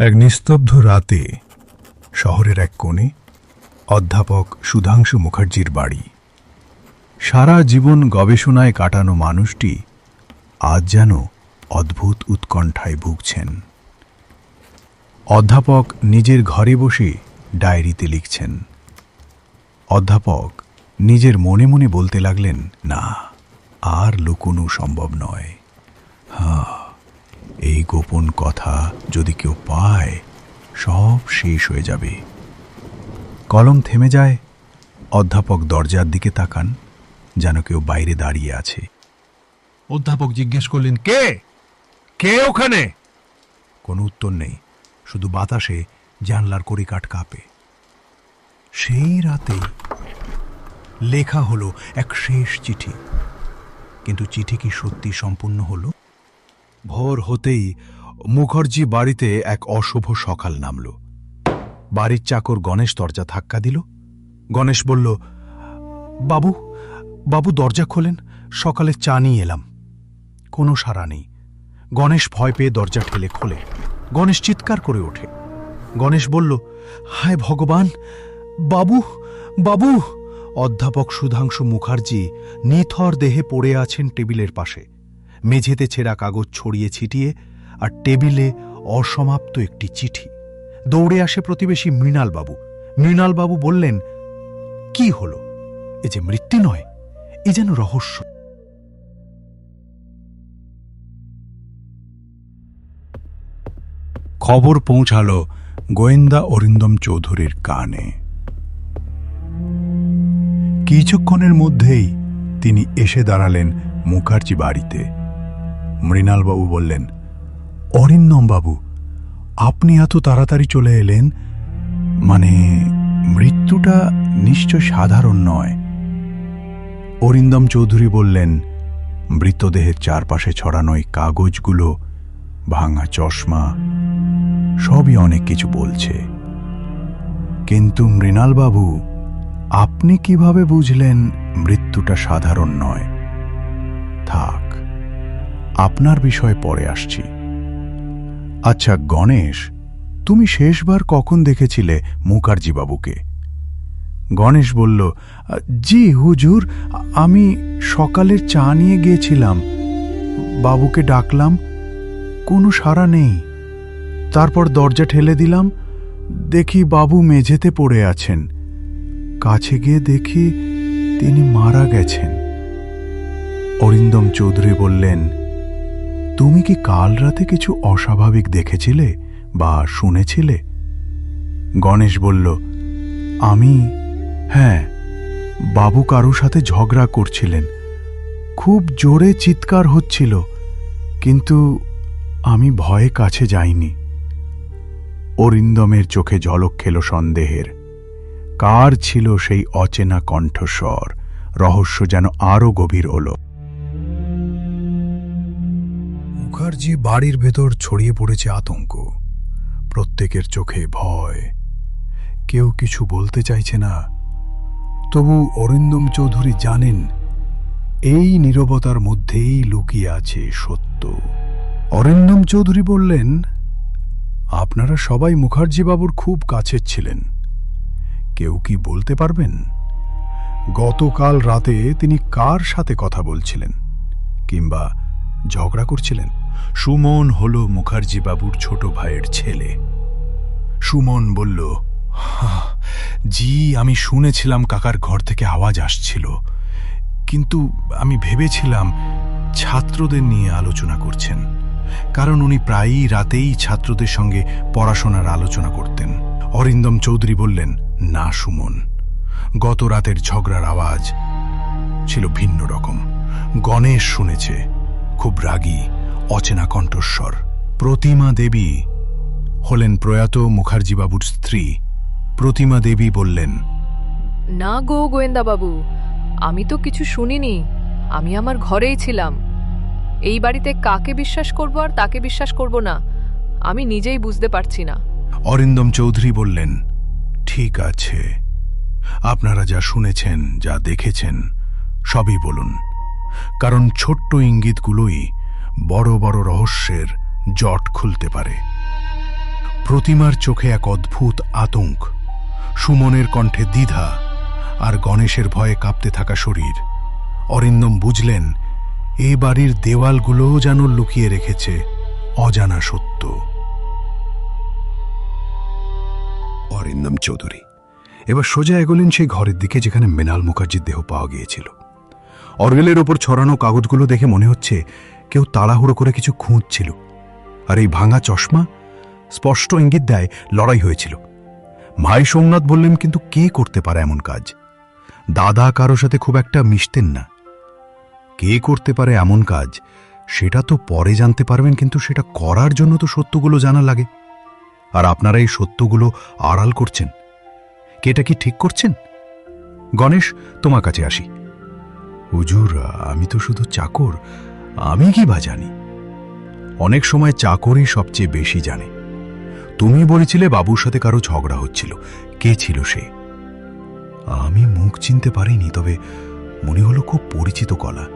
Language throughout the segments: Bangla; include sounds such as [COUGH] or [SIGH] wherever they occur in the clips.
এক নিস্তব্ধ রাতে শহরের এক কোণে অধ্যাপক সুধাংশু মুখার্জির বাড়ি। সারা জীবন গবেষণায় কাটানো মানুষটি আজ যেন অদ্ভুত উৎকণ্ঠায় ভুগছেন। অধ্যাপক নিজের ঘরে বসে ডায়েরিতে লিখছেন। অধ্যাপক নিজের মনে মনে বলতে লাগলেন, না, আর লুকোনো সম্ভব নয়। এই গোপন কথা যদি কেউ পায় সব শেষ হয়ে যাবে। কলম থেমে যায় অধ্যাপক দরজার দিকে তাকান যেন কেউ বাইরে দাঁড়িয়ে আছে। অধ্যাপক জিজ্ঞেস করলেন কে? কে ওখানে? কোনো উত্তর নেই শুধু বাতাসে জানলার কড়িকাঠ কাঁপে। সেই রাতে লেখা হলো এক শেষ চিঠি। কিন্তু চিঠি কি সত্যি সম্পূর্ণ হলো? ভোর হতেই মুখার্জি বাড়িতে এক অশুভ সকাল নামল। বাড়ির চাকর গণেশ দরজা ধাক্কা দিল। গণেশ বলল, বাবু বাবু দরজা খোলেন, সকালে চা নিয়ে এলাম। কোনো সাড়া নেই। গণেশ ভয় পেয়ে দরজা ঠেলে খোলে। গণেশ চিৎকার করে ওঠে। গণেশ বলল, হায় ভগবান, বাবু বাবু! অধ্যাপক সুধাংশু মুখার্জি নিথর দেহে পড়ে আছেন টেবিলের পাশে। মেঝেতে ছেঁড়া কাগজ ছড়িয়ে ছিটিয়ে আর টেবিলে অসমাপ্ত একটি চিঠি। দৌড়ে আসে প্রতিবেশী মৃণালবাবু। মৃণালবাবু বললেন, কি হলো? এ যে মৃত্যু নয়, এ যেন রহস্য। খবর পৌঁছালো গোয়েন্দা অরিন্দম চৌধুরীর কানে। কিছুক্ষণের মধ্যেই তিনি এসে দাঁড়ালেন মুখার্জি বাড়িতে। মৃণালবাবু বললেন বাবু, আপনি এত তাড়াতাড়ি চলে এলেন? মানে মৃত্যুটা নিশ্চয় সাধারণ নয়। অরিন্দম চৌধুরী বললেন, মৃতদেহের চারপাশে ছড়ানো এই কাগজগুলো, ভাঙা চশমা, সবই অনেক কিছু বলছে। কিন্তু মৃণালবাবু আপনি কীভাবে বুঝলেন মৃত্যুটা সাধারণ নয়? থাক আপনার বিষয়ে পরে আসছি। আচ্ছা গণেশ, তুমি শেষবার কখন দেখেছিলে মুখার্জি বাবুকে গণেশ বলল, জি, হুজুর, আমি সকালের চা নিয়ে গিয়েছিলাম। বাবুকে ডাকলাম, কোনো সাড়া নেই। তারপর দরজা ঠেলে দিলাম, দেখি বাবু মেঝেতে পড়ে আছেন। কাছে গিয়ে দেখি তিনি মারা গেছেন। অরিন্দম চৌধুরী বললেন তুমি কি কাল রাতে কিছু অস্বাভাবিক দেখেছিলে বা শুনেছিলে? গণেশ বলল, আমি হ্যাঁ বাবু কারও সাথে ঝগড়া করছিলেন। খুব জোরে চিৎকার হচ্ছিল, কিন্তু আমি ভয়ে কাছে যাইনি। অরিন্দমের চোখে ঝলক খেল সন্দেহের। কার ছিল সেই অচেনা কণ্ঠস্বর? রহস্য যেন আরও গভীর হল। মুখার্জি বাড়ির ভেতর ছড়িয়ে পড়েছে আতঙ্ক। প্রত্যেকের চোখে ভয়। কেউ কিছু বলতে চাইছে না। তবু অরিন্দম চৌধুরী জানেন, এই নীরবতার মধ্যেই লুকিয়ে আছে সত্য। অরিন্দম চৌধুরী বললেন, আপনারা সবাই মুখার্জি বাবুর খুব কাছের ছিলেন। কেউ কি বলতে পারবেন? গতকাল রাতে তিনি কার সাথে কথা বলছিলেন? কিংবা ঝগড়া করছিলেন? সুমন হল মুখার্জি বাবুর ছোট ভাইয়ের ছেলে। সুমন বলল "হাহ, জি আমি শুনেছিলাম কাকার ঘর থেকে আওয়াজ আসছিল। কিন্তু আমি ভেবেছিলাম ছাত্রদের নিয়ে আলোচনা করছেন। কারণ উনি প্রায়ই রাতেই ছাত্রদের সঙ্গে পড়াশোনার আলোচনা করতেন। অরিন্দম চৌধুরী বললেন না সুমন। গত রাতের ঝগড়ার আওয়াজ ছিল ভিন্ন রকম। গণেশ শুনেছে খুব রাগী। অচেনা কণ্ঠস্বর। প্রতিমা দেবী হলেন প্রয়াত মুখার্জিবাবুর স্ত্রী। প্রতিমা দেবী বললেন না গো গোয়েন্দা বাবু আমি তো কিছু শুনিনি। আমি আমার ঘরেই ছিলাম। এই বাড়িতে কাকে বিশ্বাস করব আর তাকে বিশ্বাস করব না আমি নিজেই বুঝতে পারছি না। অরিন্দম চৌধুরী বললেন ঠিক আছে। আপনারা যা শুনেছেন যা দেখেছেন সবই বলুন। কারণ ছোট্ট ইঙ্গিতগুলোই বড় বড় রহস্যের জট খুলতে পারে। প্রতিমার চোখে এক অদ্ভুত আতঙ্ক, সুমনের কণ্ঠে দ্বিধা আর গণেশের ভয়ে কাঁপতে থাকা শরীর। অরিন্দম বুঝলেন, এ বাড়ির দেওয়ালগুলোও যেন লুকিয়ে রেখেছে অজানা সত্য। অরিন্দম চৌধুরী, এবার সোজা এগোলেন সেই ঘরের দিকে যেখানে মৃণাল মুখার্জির দেহ পাওয়া গিয়েছিল। অরগেলের ওপর ছড়ানো কাগজগুলো দেখে মনে হচ্ছে কেউ তাড়াহুড়ো করে কিছু খুঁজছিল। আর এই ভাঙা চশমা স্পষ্ট ইঙ্গিত দেয় লড়াই হয়েছিল। ভাই সোমনাথ বললেন, কিন্তু কে করতে পারে এমন কাজ? দাদা কারও সাথে খুব একটা মিশতেন না। কে করতে পারে এমন কাজ? সেটা তো পরে জানতে পারবেন, কিন্তু সেটা করার জন্য তো সত্যগুলো জানা লাগে। আর আপনারা এই সত্যগুলো আড়াল করছেন। কে এটা কি ঠিক করছেন? গণেশ, তোমার কাছে আসি। হুজুর, আমি তো শুধু চাকর। আমি কি বা জানি? অনেক সময় চাকরই সবচেয়ে বেশি জানে। তুমি বলেছিলে বাবুর সাথে কারও ঝগড়া হচ্ছিল। কে ছিল সে? আমি মুখ চিনতে পারিনি, তবে মনে হলো খুব পরিচিত গলা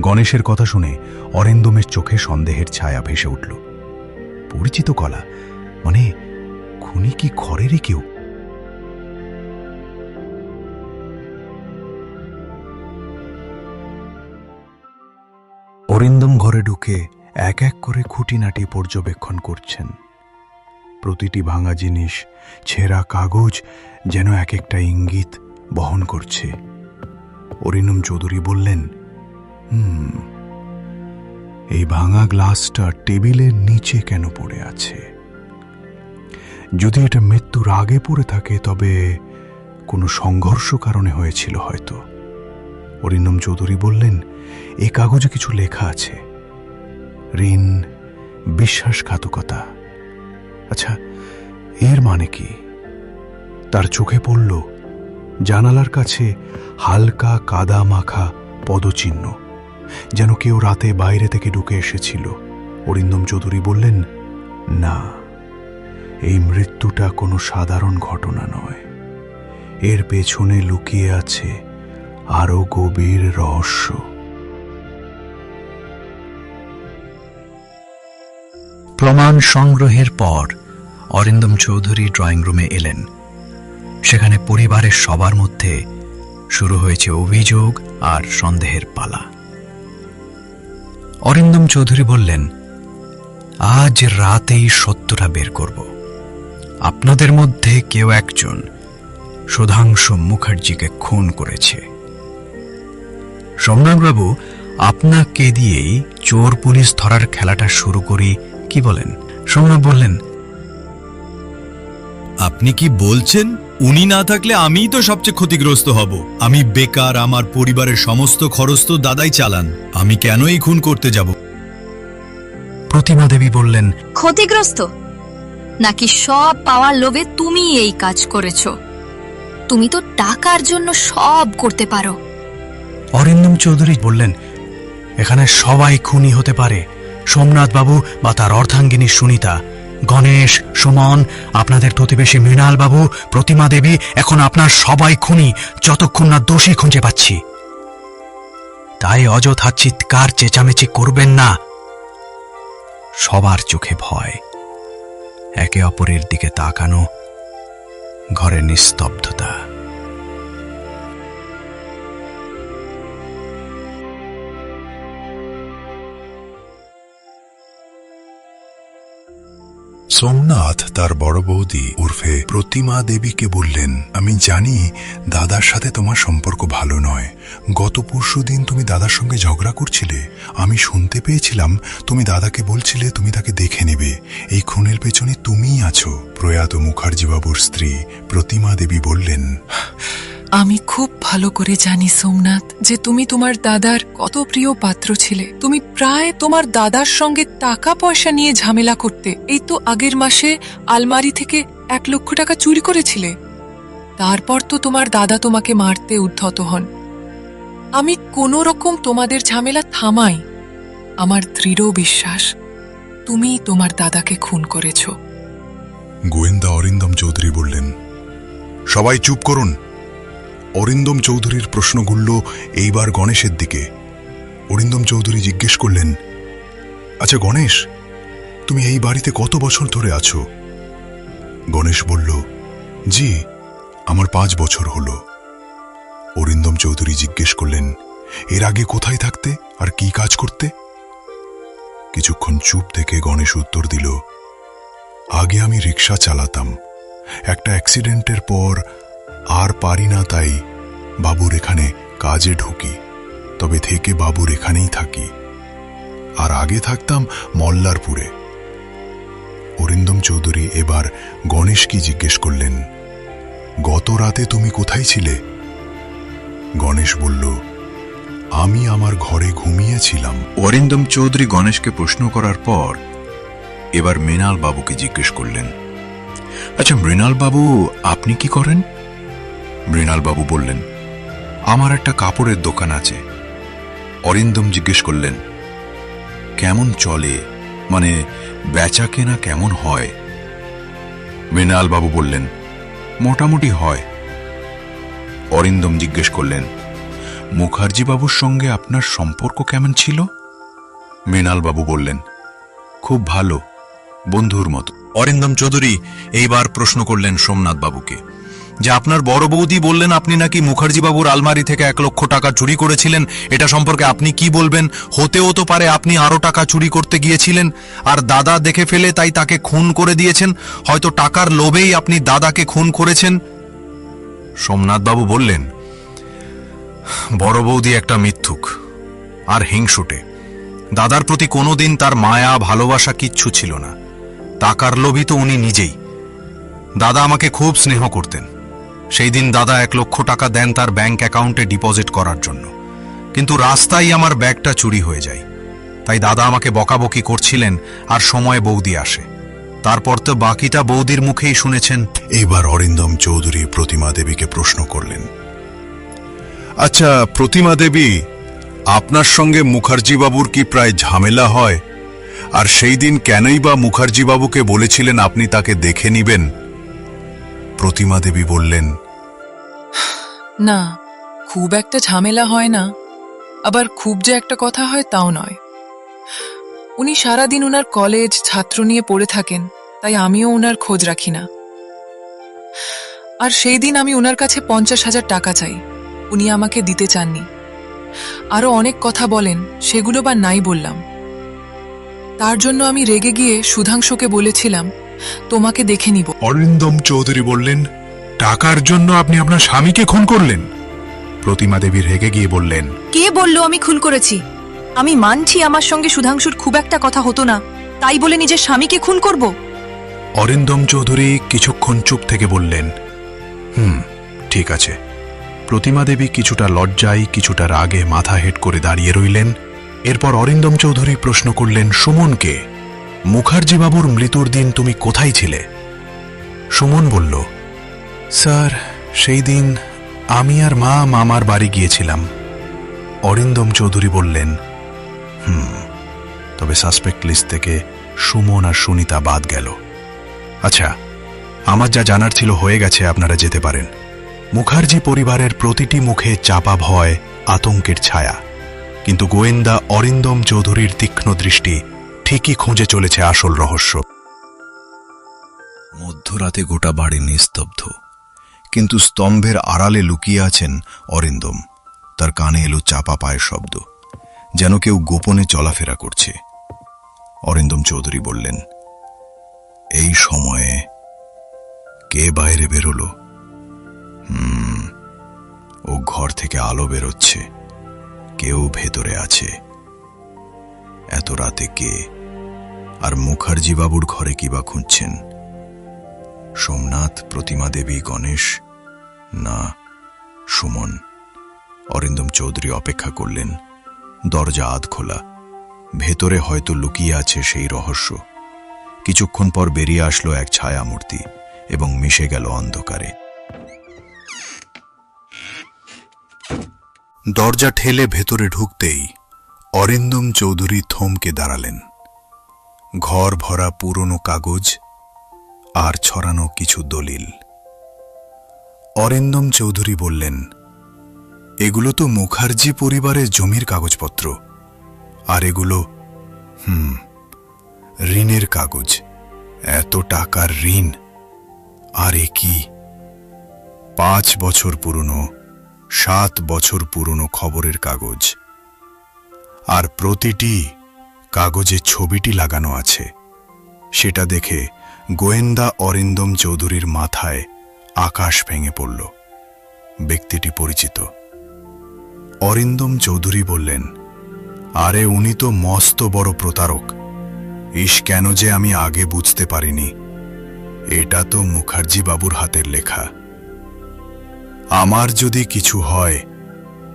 গণেশের কথা শুনে অরেন্দমের চোখে সন্দেহের ছায়া ভেসে উঠল। পরিচিত গলা মানে খুনি কি ঘরেরই কেউ? অরিন্দম এক এক করে খুঁটিনাটি পর্যবেক্ষণ করছেন। প্রতিটি ভাঙা জিনিস, ছেঁড়া কাগজ যেন এক একটা ইঙ্গিত বহন করছে। অরিন্দম চৌধুরী বললেন, হুম, এই ভাঙা গ্লাসটা টেবিলের নিচে কেন পড়ে আছে? যদি এটা মৃত্যুর আগে পড়ে থাকে, তবে কোনো সংঘর্ষ কারণে হয়েছিল হয়তো। অরিন্দম চৌধুরী বললেন, এ কাগজে কিছু লেখা আছে। ঋণ, বিশ্বাসঘাতকতা। আচ্ছা এর মানে কি? তার চোখে পড়ল জানালার কাছে হালকা কাদা মাখা পদচিহ্ন, যেন কেউ রাতে বাইরে থেকে ঢুকে এসেছিল। অরিন্দম চৌধুরী বললেন, না, এই মৃত্যুটা কোনো সাধারণ ঘটনা নয়। এর পেছনে লুকিয়ে আছে আরও গভীর রহস্য। প্রমাণ সংগ্রহের পর অরিন্দম চৌধুরী ড্রয়িং রুমে এলেন। সেখানে পরিবারের সবার মধ্যে শুরু হয়েছে অভিযোগ আর সন্দেহের পালা। অরিন্দম চৌধুরী বললেন, আজ রাতেই সত্যটা বের করব। আপনাদের মধ্যে কেউ একজন সুধাংশু মুখার্জিকে খুন করেছে। সোমনাথবাবু আপনাকে দিয়েই চোর পুলিশ ধরার খেলাটা শুরু করি কি বলেন? সোমনাথ বললেন আপনি কি বলছেন? উনি না থাকলে আমিই তো সবচেয়ে ক্ষতিগ্রস্ত হব। আমি বেকার আমার পরিবারের সমস্ত খরচ তো দাদাই চালান। আমি কেন এই খুন করতে যাব? প্রতিমা দেবী বললেন ক্ষতিগ্রস্ত? নাকি সব পাওয়ার লোভে তুমি এই কাজ করেছ? তুমি তো টাকার জন্য সব করতে পারো। অরিন্দম চৌধুরী বললেন এখানে সবাই খুনি হতে পারে। সোমনাথ বাবু বা তার অর্ধাঙ্গিনী সুনিতা। গণেশ, সুমন, আপনাদের প্রতিবেশী মৃণাল বাবু প্রতিমা দেবী, এখন আপনার সবাই খুনি, যতক্ষণ না দোষী খুঁজে পাচ্ছি। তাই অযথা চিৎকার, চেঁচামেচি করবেন না। সবার চোখে ভয়। একে অপরের দিকে তাকানো, ঘরে নিস্তব্ধতা। সোমনাথ তার বড় বৌদি উর্ফে প্রতিমা দেবীকে বললেন, আমি জানি দাদার সাথে তোমার সম্পর্ক ভালো নয়। গত পরশু দিন তুমি দাদার সঙ্গে ঝগড়া করছিলে। আমি শুনতে পেয়েছিলাম তুমি দাদাকে বলছিলে তুমি তাকে দেখে নেবে। এই খুনের পেছনে তুমিই আছো। প্রয়াত মুখার্জি বাবুর স্ত্রী প্রতিমা দেবী বললেন আমি খুব ভালো করে জানি, সোমনাথ, যে তুমি তোমার দাদার কত প্রিয় পাত্র ছিলে। তুমি প্রায় তোমার দাদার সঙ্গে টাকা পয়সা নিয়ে ঝামেলা করতে এই তো আগের মাসে আলমারি থেকে এক লক্ষ টাকা চুরি করেছিলে। তারপর তো তোমার দাদা তোমাকে মারতে উদ্ধত হন। আমি কোনো রকম তোমাদের ঝামেলা থামাই। আমার দৃঢ় বিশ্বাস তুমি তোমার দাদাকে খুন করেছ। গোয়েন্দা অরিন্দম চৌধুরী বললেন, সবাই চুপ করুন। অরিন্দম চৌধুরীর প্রশ্নগুলো এইবার গণেশের দিকে। অরিন্দম চৌধুরী জিজ্ঞেস করলেন আচ্ছা গণেশ, তুমি এই বাড়িতে কত বছর ধরে আছো? গণেশ বলল, জি, আমার পাঁচ বছর হল। অরিন্দম চৌধুরী জিজ্ঞেস করলেন, এর আগে কোথায় থাকতে আর কি কাজ করতে? কিছুক্ষণ চুপ থেকে গণেশ উত্তর দিল, আগে আমি রিক্সা চালাতাম। একটা অ্যাক্সিডেন্টের পর আর পারি না তাই বাবুর এখানে কাজে ঢুকি, তবে থেকে বাবুর এখানেই থাকি। আর আগে থাকতাম মল্লারপুরে। অরিন্দম চৌধুরী এবার গণেশকে জিজ্ঞেস করলেন, গত রাতে তুমি কোথায় ছিলে? গণেশ বলল, আমি আমার ঘরে ঘুমিয়েছিলাম। অরিন্দম চৌধুরী গণেশকে প্রশ্ন করার পর এবার মৃণাল বাবুকে জিজ্ঞেস করলেন আচ্ছা মৃণাল বাবু, আপনি কি করেন? মৃণাল বাবু বললেন, আমার একটা কাপড়ের দোকান আছে। অরিন্দম জিজ্ঞেস করলেন, কেমন চলে? মানে বেচা কেনা কেমন হয়? মৃণালবাবু বললেন, মোটামুটি হয়। অরিন্দম জিজ্ঞেস করলেন মুখার্জি বাবুর সঙ্গে আপনার সম্পর্ক কেমন ছিল? মৃণালবাবু বললেন, খুব ভালো, বন্ধুর মতো। অরিন্দম চৌধুরী এইবার প্রশ্ন করলেন সোমনাথ বাবুকে যে আপনার বড় বৌদি বললেন আপনি নাকি মুখার্জি বাবুর আলমারি থেকে এক লক্ষ টাকা চুরি করেছিলেন, এটা সম্পর্কে আপনি কি বলবেন? হতেও তো পারে আপনি আরও টাকা চুরি করতে গিয়েছিলেন, আর দাদা দেখে ফেলে তাই তাকে খুন করে দিয়েছেন, হয়তো টাকার লোভেই আপনি দাদাকে খুন করেছেন। সোমনাথ বাবু বললেন, বড় বৌদি একটা মিথ্যুক আর হিংসুটে। দাদার প্রতি কোনোদিন তার মায়া, ভালোবাসা কিচ্ছু ছিল না। টাকার লোভই তো উনি নিজেই। দাদা আমাকে খুব স্নেহ করতেন। সেই দিন দাদা এক লক্ষ টাকা দেন তার ব্যাংক অ্যাকাউন্টে ডিপোজিট করার জন্য। কিন্তু রাস্তায় আমার ব্যাগটা চুরি হয়ে যায়। তাই দাদা আমাকে বকাবকি করছিলেন আর সময় বৌদি আসে। তারপর তো বাকিটা বৌদির মুখেই শুনেছেন, এবার অরিন্দম চৌধুরী প্রতিমা দেবীকে প্রশ্ন করলেন। আচ্ছা প্রতিমা দেবী, আপনার সঙ্গে মুখার্জি বাবুর কি প্রায় ঝামেলা হয়? আর সেই দিন কেনই বা মুখার্জি বাবুকে বলেছিলেন আপনি তাকে দেখে নিবেন? প্রতিমা দেবী বললেন, না, খুব একটা ঝামেলা হয় না। আবার খুব যে একটা কথা হয় তাও নয়। উনি সারাদিন ওনার কলেজ, ছাত্র নিয়ে পড়ে থাকেন, তাই আমিও ওনার খোঁজ রাখি না। আর সেই দিন আমি ওনার কাছে পঞ্চাশ হাজার টাকা চাই। উনি আমাকে দিতে চাননি। আরও অনেক কথা বলেন, সেগুলো বা নাই বললাম। তার জন্য আমি রেগে গিয়ে সুধাংশুকে বলেছিলাম তোমাকে দেখে নিব। অরিন্দম চৌধুরী বললেন টাকার জন্য আপনি আপনার স্বামীকে খুন করলেন? প্রতিমা দেবী রেগে গিয়ে বললেন কে বলল আমি খুন করেছি? আমি মানছি আমার সঙ্গে সুধাংশুর খুব একটা কথা হতো না। তাই বলে নিজের স্বামীকে খুন করব? অরিন্দম চৌধুরী কিছুক্ষণ চুপ থেকে বললেন হুম ঠিক আছে। প্রতিমা দেবী কিছুটা লজ্জায় কিছুটা রাগে মাথা হেট করে দাঁড়িয়ে রইলেন। এরপর অরিন্দম চৌধুরী প্রশ্ন করলেন সুমনকে? মুখার্জি বাবুর মৃত্যুর দিন তুমি কোথায় ছিলে? সুমন বলল, স্যার, সেই দিন আমি আর মা মামার বাড়ি গিয়েছিলাম। অরিন্দম চৌধুরী বললেন, হুম, তবে সাসপেক্ট লিস্ট থেকে সুমন আর সুনিতা বাদ গেল। আচ্ছা আমার যা জানার ছিল হয়ে গেছে, আপনারা যেতে পারেন। মুখার্জি পরিবারের প্রতিটি মুখে চাপা ভয়, আতঙ্কের ছায়া। কিন্তু গোয়েন্দা অরিন্দম চৌধুরীর তীক্ষ্ণ দৃষ্টি ঠিকই খুঁজে চলেছে আসল রহস্য। মধ্যরাতে গোটা বাড়ি নিস্তব্ধ। কিন্তু স্তম্ভের আড়ালে লুকিয়ে আছেন অরিন্দম। তার কানে এলো চাপা পায়ের শব্দ, যেন কেউ গোপনে চলাফেরা করছে। অরিন্দম চৌধুরী বললেন, এই সময়ে কে বাইরে বেরোলো? হুম, ও ঘর থেকে আলো বেরোচ্ছে। কেউ ভেতরে আছে। এত রাতে কে আর মুখার্জি বাবুর ঘরে কিবা খুঁজছেন? সোমনাথ, প্রতিমা দেবী, গণেশ? না, সুমন। অরিন্দম চৌধুরী অপেক্ষা করলেন। দরজা আধ খোলা। ভেতরে হয়তো লুকিয়ে আছে সেই রহস্য। কিছুক্ষণ পর বেরিয়ে আসলো এক ছায়ামূর্তি এবং মিশে গেল অন্ধকারে। দরজা ঠেলে ভেতরে ঢুকতেই অরিন্দম চৌধুরী থমকে দাঁড়ালেন। ঘর ভরা পুরনো কাগজ আর ছড়ানো কিছু দলিল। অরিন্দম চৌধুরী বললেন, এগুলো তো মুখার্জি পরিবারের জমির কাগজপত্র। আর এগুলো, হুম, ঋণের কাগজ। এত টাকার ঋণ, আর এ কি? পাঁচ বছর পুরনো, সাত বছর পুরনো খবরের কাগজ। আর প্রতিটি কাগজে ছবিটি লাগানো আছে। সেটা দেখে গোয়েন্দা অরিন্দম চৌধুরীর মাথায় আকাশ ভেঙে পড়ল। ব্যক্তিটি পরিচিত। অরিন্দম চৌধুরী বললেন, আরে, উনি তো মস্ত বড় প্রতারক। ইস, কেন যে আমি আগে বুঝতে পারিনি। এটা তো মুখার্জি বাবুর হাতের লেখা। আমার যদি কিছু হয়,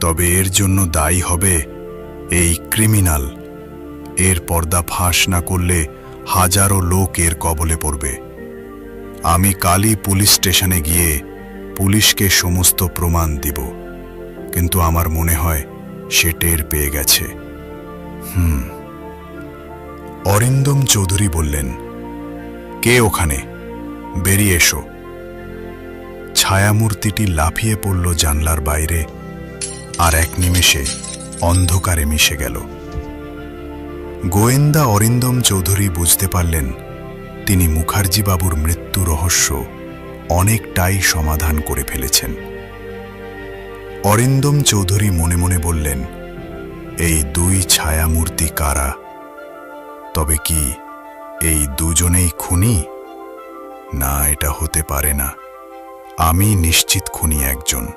তবে এর জন্য দায়ী হবে এই ক্রিমিনাল। এর পর্দা ফাঁস না করলে হাজারো লোক এর কবলে পড়বে। আমি কালই পুলিশ স্টেশনে গিয়ে পুলিশকে সমস্ত প্রমাণ দিব। কিন্তু আমার মনে হয় সে টের পেয়ে গেছে। হুম। অরিন্দম চৌধুরী বললেন, কে ওখানে? বেরিয়ে এসো। ছায়ামূর্তিটি লাফিয়ে পড়ল জানলার বাইরে, আর এক নিমেষে অন্ধকারে মিশে গেল। গোয়েন্দা অরিন্দম চৌধুরী বুঝতে পারলেন, তিনি মুখার্জি বাবুর মৃত্যু রহস্য অনেকটাই সমাধান করে ফেলেছেন। অরিন্দম চৌধুরী মনে মনে বললেন, এই দুই ছায়ামূর্তি কারা? তবে কি এই দুজনেই খুনি? না, এটা হতে পারে না। আমি নিশ্চিত খুনি একজন।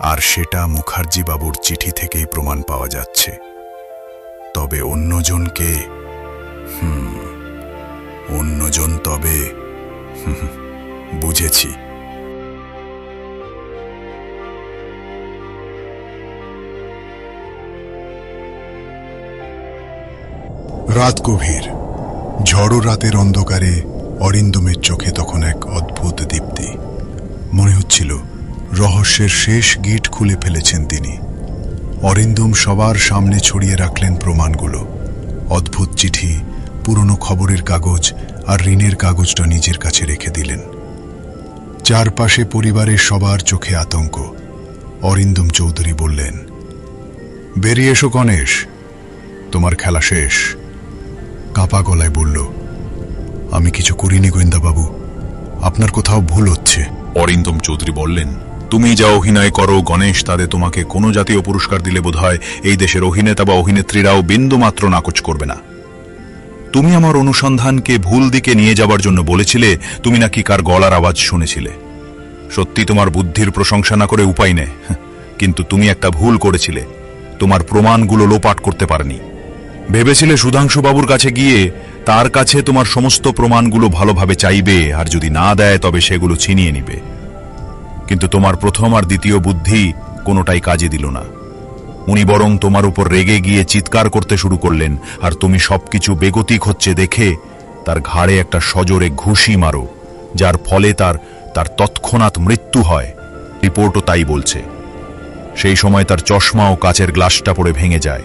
আর সেটা মুখার্জি বাবুর চিঠি থেকেই প্রমাণ পাওয়া যাচ্ছে। তবে অন্যজনকে, হুম, অন্যজন তবে, [LAUGHS] বুঝেছি। রাত গভীর। ঝড়ো রাতের অন্ধকারে অরিন্দমের চোখে তখন এক অদ্ভুত দীপ্তি। মনে হচ্ছিল রহস্যের শেষ গিট খুলে ফেলেছেন তিনি। অরিন্দম সবার সামনে ছড়িয়ে রাখলেন প্রমাণগুলো। অদ্ভুত চিঠি, পুরনো খবরের কাগজ আর ঋণের কাগজটা নিজের কাছে রেখে দিলেন। চারপাশে পরিবারের সবার চোখে আতঙ্ক। অরিন্দম চৌধুরী বললেন, বেরিয়ে এসো গণেশ, তোমার খেলা শেষ। কাপা গলায় বলল, আমি কিছু করিনি গোয়েন্দাবাবু, আপনার কোথাও ভুল হচ্ছে। অরিন্দম চৌধুরী বললেন তুমি যা অভিনয় করো, গণেশ, তাতে তোমাকে কোনো জাতীয় পুরস্কার দিলে বোধহয় এই দেশের অভিনেতা বা অভিনেত্রীরাও বিন্দুমাত্র নাকচ করবে না। তুমি আমার অনুসন্ধানকে ভুল দিকে নিয়ে যাবার জন্য বলেছিলে, তুমি নাকি কার গলার আওয়াজ শুনেছিলে। সত্যি তোমার বুদ্ধির প্রশংসা না করে উপায় নেই, কিন্তু তুমি একটা ভুল করেছিলে। তোমার প্রমাণগুলো লোপাট করতে পারেনি। ভেবেছিলে সুধাংশু বাবুর কাছে গিয়ে তার কাছে তোমার সমস্ত প্রমাণগুলো ভালোভাবে চাইবে, আর যদি না দেয় তবে সেগুলো ছিনিয়ে নিবে। কিন্তু তোমার প্রথম আর দ্বিতীয় বুদ্ধি কোনোটাই কাজে দিল না। উনি বরং তোমার উপর রেগে গিয়ে চিৎকার করতে শুরু করলেন, আর তুমি সবকিছু বেগতিক হচ্ছে দেখে তার ঘাড়ে একটা সজোরে ঘুষি মারো, যার ফলে তার তার তৎক্ষণাৎ মৃত্যু হয়। রিপোর্টও তাই বলছে। সেই সময় তার চশমা ও কাচের গ্লাসটা পড়ে ভেঙে যায়।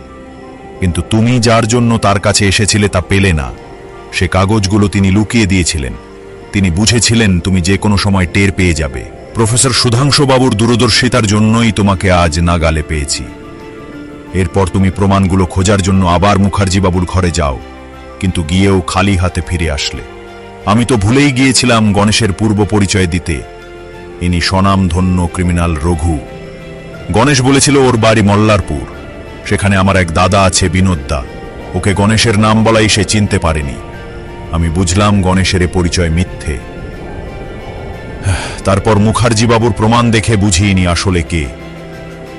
কিন্তু তুমি যার জন্য তার কাছে এসেছিলে তা পেলে না। সে কাগজগুলো তিনি লুকিয়ে দিয়েছিলেন। তিনি বুঝেছিলেন তুমি যে কোনো সময় টের পেয়ে যাবে। প্রফেসর সুধাংশু বাবুর দূরদর্শিতার জন্যই তোমাকে আজ নাগালে পেয়েছি। এরপর তুমি প্রমাণগুলো খোঁজার জন্য আবার মুখার্জিবাবুর ঘরে যাও, কিন্তু গিয়েও খালি হাতে ফিরে আসলে। আমি তো ভুলেই গিয়েছিলাম গণেশের পূর্ব পরিচয় দিতে। ইনি স্বনামধন্য ক্রিমিনাল রঘু। গণেশ বলেছিল ওর বাড়ি মল্লারপুর। সেখানে আমার এক দাদা আছে বিনোদদা। ওকে গণেশের নাম বলাই সে চিনতে পারেনি। আমি বুঝলাম গণেশের পরিচয় মিথ্যে। তারপর মুখার্জি বাবুর প্রমাণ দেখে বুঝিনি আসলে কে।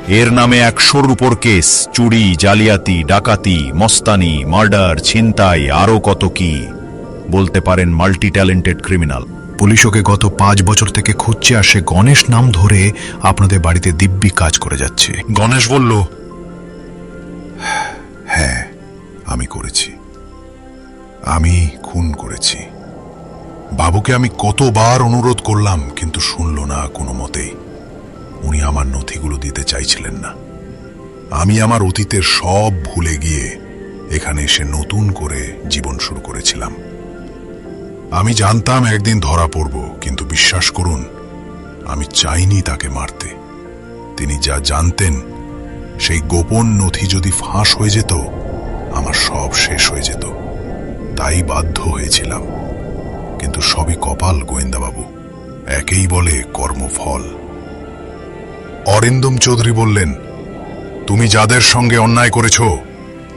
এর নামে একশোর উপর কেস চুরি জালিয়াতি ডাকাতি মস্তানি মার্ডার ছিনতাই আরও কত কি বলতে পারেন মাল্টি ট্যালেন্টেড ক্রিমিনাল। পুলিশ ওকে গত পাঁচ বছর থেকে খুঁজছে আর সে গণেশ নাম ধরে আপনাদের বাড়িতে দিব্যি কাজ করে যাচ্ছে। গণেশ বলল হ্যাঁ আমি করেছি। আমি খুন করেছি। বাবুকে আমি কতবার অনুরোধ করলাম, কিন্তু শুনল না কোনো মতেই। উনি আমার নথিগুলো দিতে চাইছিলেন না। আমি আমার অতীতের সব ভুলে গিয়ে এখানে এসে নতুন করে জীবন শুরু করেছিলাম। আমি জানতাম একদিন ধরা পড়ব, কিন্তু বিশ্বাস করুন, আমি চাইনি তাকে মারতে। তিনি যা জানতেন, সেই গোপন নথি যদি ফাঁস হয়ে যেত, আমার সব শেষ হয়ে যেত। তাই বাধ্য হয়েছিলাম। কিন্তু সবই কপাল গোয়েন্দাবাবু। একেই বলে কর্মফল। অরিন্দম চৌধুরী বললেন, তুমি যাদের সঙ্গে অন্যায় করেছ,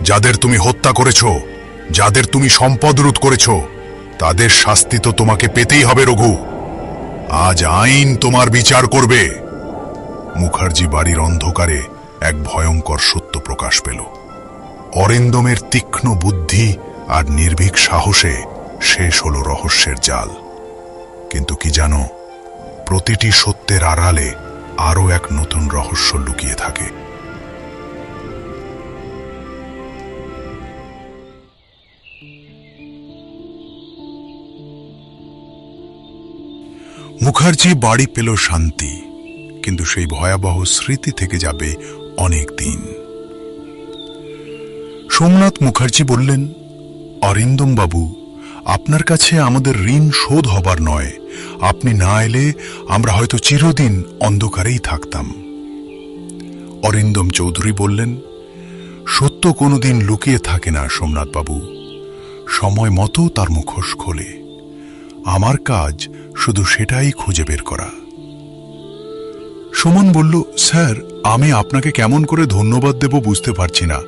যাদের তুমি হত্যা করেছ, যাদের তুমি সম্পদ রুট করেছ, তাদের শাস্তি তো তোমাকে পেতেই হবে, রঘু। আজ আইন তোমার বিচার করবে। মুখার্জি বাড়ির অন্ধকারে এক ভয়ঙ্কর সত্য প্রকাশ পেল। অরিন্দমের তীক্ষ্ণ বুদ্ধি আর নির্ভীক সাহসে শেষ হল রহস্যের জাল। কিন্তু কি জানো, প্রতিটি সত্যের আড়ালে আরও এক নতুন রহস্য লুকিয়ে থাকে। মুখার্জি বাড়ি পেল শান্তি, কিন্তু সেই ভয়াবহ স্মৃতি থেকে যাবে অনেক দিন। সোমনাথ মুখার্জি বললেন অরিন্দম বাবু আপনার কাছে আমাদের ঋণ শোধ হবার নয়। আপনি না এলে আমরা হয়তো চিরদিন অন্ধকারেই থাকতাম। অরিন্দম চৌধুরী বললেন, সত্য কোনোদিন লুকিয়ে থাকে না সোমনাথ বাবু। সময় মতো তার মুখোশ খোলে। আমার কাজ শুধু সেটাই খুঁজে বের করা। সুমন বলল, স্যার, আমি আপনাকে কেমন করে ধন্যবাদ দেব বুঝতে পারছি না।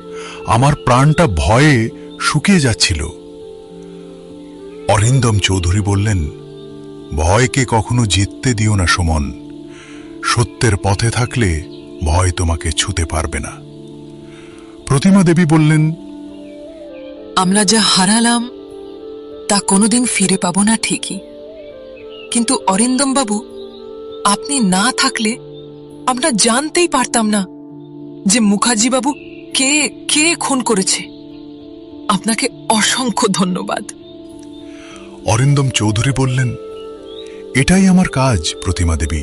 আমার প্রাণটা ভয়ে শুকিয়ে যাচ্ছিল। অরিন্দম চৌধুরী বললেন, ভয়কে কখনো জিততে দিও না সুমন। সত্যের পথে থাকলে ভয় তোমাকে ছুতে পারবে না। প্রতিমা দেবী বললেন, আমরা যা হারালাম, তা কোনোদিন ফিরে পাবো না ঠিকই। কিন্তু অরিন্দম বাবু আপনি না থাকলে আমরা জানতেই পারতাম না যে মুখার্জি বাবু কে কে খুন করেছে। আপনাকে অসংখ্য ধন্যবাদ। অরিন্দম চৌধুরী বললেন, এটাই আমার কাজ, প্রতিমা দেবী।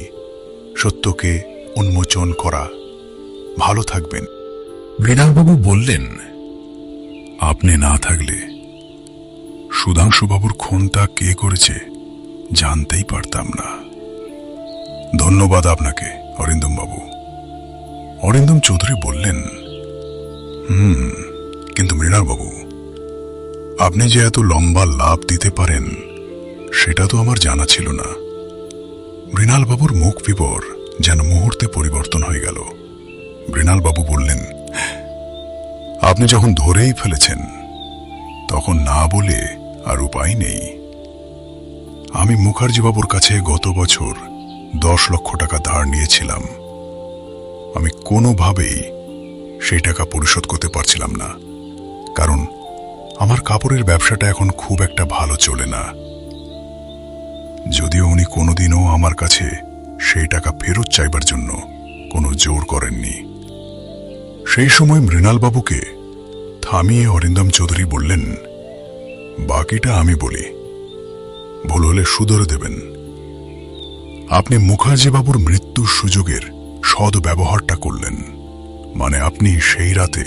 সত্যকে উন্মোচন করা। ভালো থাকবেন। মৃণালবাবু বললেন, আপনি না থাকলে সুধাংশুবাবুর খুনটা কে করেছে জানতেই পারতাম না। ধন্যবাদ আপনাকে অরিন্দম বাবু অরিন্দম চৌধুরী বললেন, হুম, কিন্তু মৃণালবাবু আপনি যে এত লম্বা লাভ দিতে পারেন, সেটা তো আমার জানা ছিল না। মৃণালবাবুর মুখ বিবর যেন মুহূর্তে পরিবর্তন হয়ে গেল। মৃণালবাবু বললেন, আপনি যখন ধরেই ফেলেছেন, তখন না বলে আর উপায় নেই। আমি মুখার্জি বাবুর কাছে গত বছর দশ লক্ষ টাকা ধার নিয়েছিলাম। আমি কোনোভাবেই সেই টাকা পরিশোধ করতে পারছিলাম না, কারণ আমার কাপড়ের ব্যবসাটা এখন খুব একটা ভালো চলে না। যদিও উনি কোনোদিনও আমার কাছে সেই টাকা ফেরত চাইবার জন্য কোনো জোর করেননি। সেই সময় মৃণালবাবুকে থামিয়ে অরিন্দম চৌধুরী বললেন, বাকিটা আমি বলি। ভুল হলে সুদরে দেবেন। আপনি মুখার্জি বাবুর মৃত্যুর সুযোগের সদ ব্যবহারটা করলেন। মানে আপনি সেই রাতে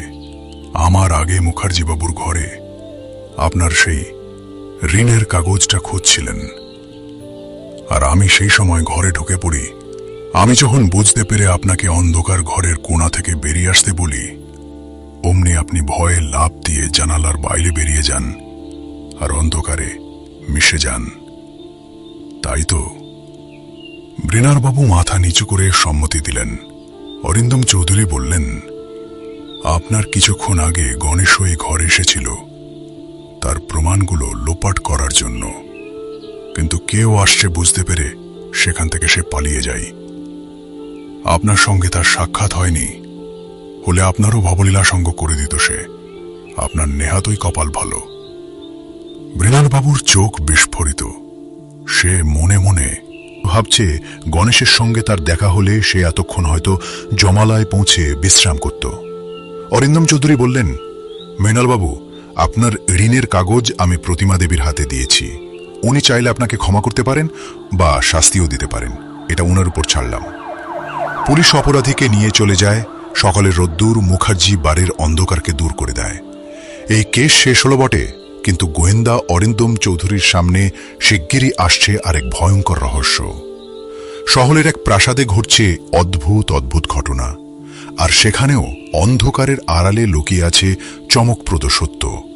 আমার আগে মুখার্জি বাবুর ঘরে আপনার সেই ঋণের কাগজটা খুঁজছিলেন। আর আমি সেই সময় ঘরে ঢুকে পড়ি। আমি যখন বুঝতে পেরে আপনাকে অন্ধকার ঘরের কোণা থেকে বেরিয়ে আসতে বলি, অমনি আপনি ভয়ে লাভ দিয়ে জানালার বাইরে বেরিয়ে যান আর অন্ধকারে মিশে যান। তাই তো মৃণারবাবু মাথা নিচু করে সম্মতি দিলেন। অরিন্দম চৌধুরী বললেন, আপনার কিছুক্ষণ আগে গণেশ ওই ঘর এসেছিল। তার প্রমাণগুলো লোপাট করার জন্য। কিন্তু কেউ আসছে বুঝতে পেরে সেখান থেকে সে পালিয়ে যায়। আপনার সঙ্গে তার সাক্ষাৎ হয়নি। হলে আপনারও ভবলীলা সঙ্গ করে দিত সে। আপনার নেহাতই কপাল ভালো। মৃণালবাবুর চোখ বিস্ফোরিত। সে মনে মনে ভাবছে, গণেশের সঙ্গে তার দেখা হলে সে এতক্ষণ হয়তো জমালায় পৌঁছে বিশ্রাম করত। অরিন্দম চৌধুরী বললেন, মৃণালবাবু আপনার ঋণের কাগজ আমি প্রতিমা দেবীর হাতে দিয়েছি। উনি চাইলে আপনাকে ক্ষমা করতে পারেন বা শাস্তিও দিতে পারেন। এটা উনার উপর ছাড়লাম। পুলিশ অপরাধীকে নিয়ে চলে যায় সকালের রোদ্দুর মুখার্জি বাড়ির অন্ধকারকে দূর করে দেয়। এই কেস শেষ হলো বটে, কিন্তু গোয়েন্দা অরিন্দম চৌধুরীর সামনে শিগগিরই আসছে আরেক ভয়ঙ্কর রহস্য। শহরের এক প্রাসাদে ঘটছে অদ্ভুত অদ্ভুত ঘটনা। আর সেখানেও অন্ধকারের আড়ালে লুকিয়ে আছে চমকপ্রদ সত্য।